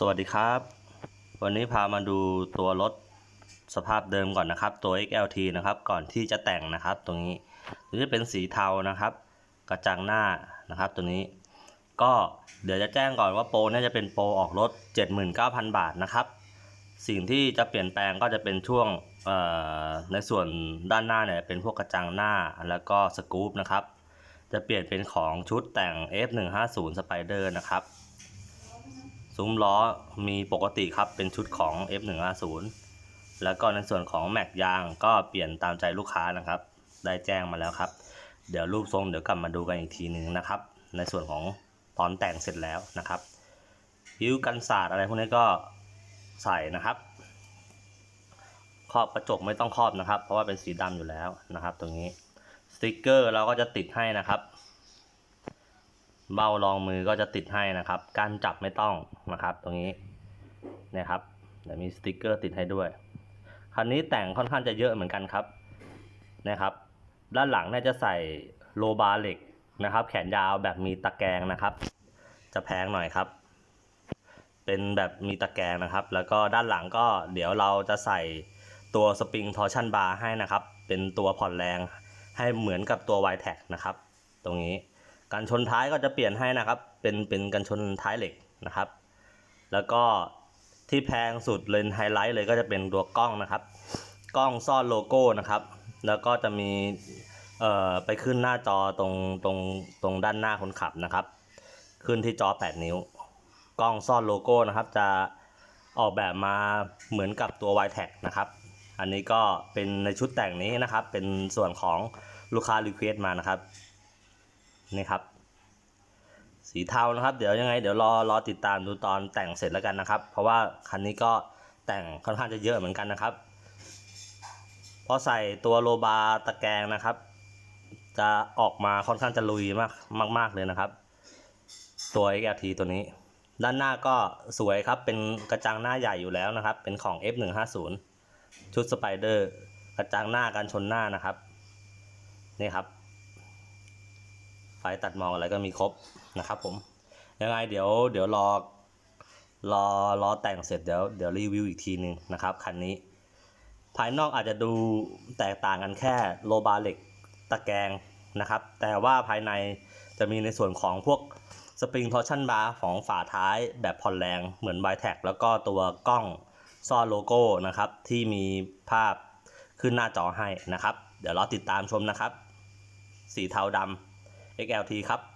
สวัสดีครับ วันนี้พามาดูตัวรถสภาพเดิมก่อนนะครับ ตัว XLT นะครับ ก่อนที่จะแต่งนะครับ ตรงนี้หรือจะเป็นสีเทานะครับ กระจังหน้านะครับ ตัวนี้ ก็เดี๋ยวจะแจ้งก่อนว่าโปรนี่ยจะเป็นโปรออกรถ 79,000 บาทนะครับ สิ่งที่จะเปลี่ยนแปลงก็จะเป็นช่วงในส่วนด้านหน้าเนี่ยเป็นพวกกระจังหน้าแล้วก็สกู๊ปนะครับ จะเปลี่ยนเป็นของชุดแต่ง F150 Spider นะครับ ซุ้มล้อมีปกติครับเป็นชุดของ F150 แล้วก็ในส่วนของแม็กยางก็เปลี่ยนตามใจลูกค้านะครับ ได้แจ้งมาแล้วครับ เดี๋ยวรูปทรงเดี๋ยวกลับมาดูกันอีกทีหนึ่งนะครับ ในส่วนของตอนแต่งเสร็จแล้วนะครับยิ้วกันศาสตร์อะไรพวกนี้ก็ใส่นะครับครอบกระจกไม่ต้องครอบนะครับ เพราะว่าเป็นสีดำอยู่แล้วนะครับ ตรงนี้สติกเกอร์เราก็จะติดให้นะครับ เบ้ารองมือก็จะติดให้นะครับ การจับไม่ต้องนะครับ ตรงนี้นี่ยครับเดี๋ยวมีสติกเกอร์ติดให้ด้วย คันนี้แต่งค่อนข้างจะเยอะเหมือนกันครับนะครับ ด้านหลังเนี่ยจะใส่โลบาร์เหล็กนะครับ แขนยาวแบบมีตะแกรงนะครับ จะแพงหน่อยครับ เป็นแบบมีตะแกรงนะครับ แล้วก็ด้านหลังก็เดี๋ยวเราจะใส่ตัวสปริงทอร์ชันบาร์ให้นะครับ เป็นตัวผ่อนแรงให้เหมือนกับตัว y t แท็นะครับ ตรงนี้ กันชนท้ายก็จะเปลี่ยนให้นะครับ เป็นเป็นกันชนท้ายเหล็กนะครับ แล้วก็ที่แพงสุดเลยไฮไลท์เลยก็จะเป็นตัวกล้องนะครับ กล้องซ่อนโลโก้นะครับ แล้วก็จะมีเอ่อไปขึ้นหน้าจอตรงตรงตรงด้านหน้าคนขับนะครับ ขึ้นที่จอ 8 นิ้ว กล้องซ่อนโลโก้นะครับ จะออกแบบมาเหมือนกับตัว y t แท็นะครับ อันนี้ก็เป็นในชุดแต่งนี้นะครับ เป็นส่วนของลูกค้ารีเควสมานะครับ นี่ครับ สีเทานะครับ เดี๋ยวยังไง เดี๋ยวรอรอติดตามดูตอนแต่งเสร็จแล้วกันนะครับ เพราะว่าคันนี้ก็แต่งค่อนข้างจะเยอะเหมือนกันนะครับ พอใส่ตัวโลบาร์ตะแกรงนะครับ จะออกมาค่อนข้างจะลุยมากมากๆเลยนะครับ ตัว XLT ตัวนี้ ด้านหน้าก็สวยครับ เป็นกระจังหน้าใหญ่อยู่แล้วนะครับ เป็นของ F150 ชุดสไปเดอร์กระจังหน้ากันชนหน้านะครับ นี่ครับ ไฟตัดมองอะไรก็มีครบนะครับผม ยังไงเดี๋ยวเดี๋ยวรอรอรอแต่งเสร็จเดี๋ยวเดี๋ยวรีวิวอีกทีหนึ่งนะครับคันนี้ ภายนอกอาจจะดูแตกต่างกันแค่โลบาเหล็กตะแกรงนะครับ แต่ว่าภายในจะมีในส่วนของพวกสปริงทอร์ชันบาร์ของฝาท้ายแบบผ่อนแรงเหมือนไบแท็กแล้วก็ตัวกล้องซ่อนโลโก้นะครับ ที่มีภาพขึ้นหน้าจอให้นะครับ เดี๋ยวรอติดตามชมนะครับ สีเทาดำ XLT ครับ